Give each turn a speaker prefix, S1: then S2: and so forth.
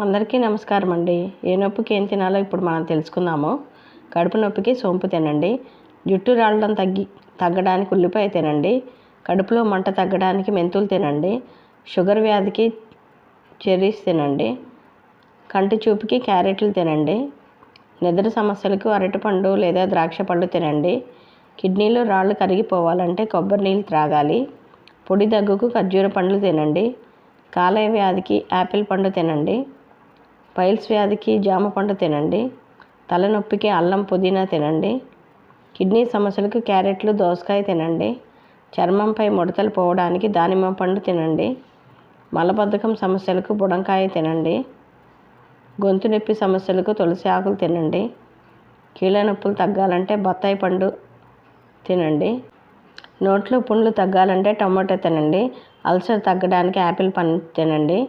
S1: అందరికీ నమస్కారం అండి. ఏ నొప్పికి ఏం తినాలో ఇప్పుడు మనం తెలుసుకుందాము. కడుపు నొప్పికి సోంపు తినండి. జుట్టు రాళ్ళడం తగ్గి తగ్గడానికి ఉల్లిపాయ తినండి. కడుపులో మంట తగ్గడానికి మెంతులు తినండి. షుగర్ వ్యాధికి చెర్రీస్ తినండి. కంటి చూపుకి క్యారెట్లు తినండి. నిద్ర సమస్యలకు అరటిపండు లేదా ద్రాక్ష పళ్ళు తినండి. కిడ్నీలో రాళ్ళు కరిగిపోవాలంటే కొబ్బరి నీళ్ళు త్రాగాలి. పొడి దగ్గుకు ఖర్జూర పండ్లు తినండి. కాలేయ వ్యాధికి యాపిల్ పండు తినండి. పైల్స్ వ్యాధికి జామ పండు తినండి. తలనొప్పికి అల్లం పుదీనా తినండి. కిడ్నీ సమస్యలకు క్యారెట్లు దోసకాయ తినండి. చర్మంపై ముడతలు పోవడానికి దానిమ్మ పండు తినండి. మలబద్ధకం సమస్యలకు బుడంకాయ తినండి. గొంతు నొప్పి సమస్యలకు తులసి ఆకులు తినండి. కీళ్ళ నొప్పులు తగ్గాలంటే బత్తాయి పండు తినండి. నోట్లో పుండ్లు తగ్గాలంటే టమాటో తినండి. అల్సర్ తగ్గడానికి యాపిల్ పండు తినండి.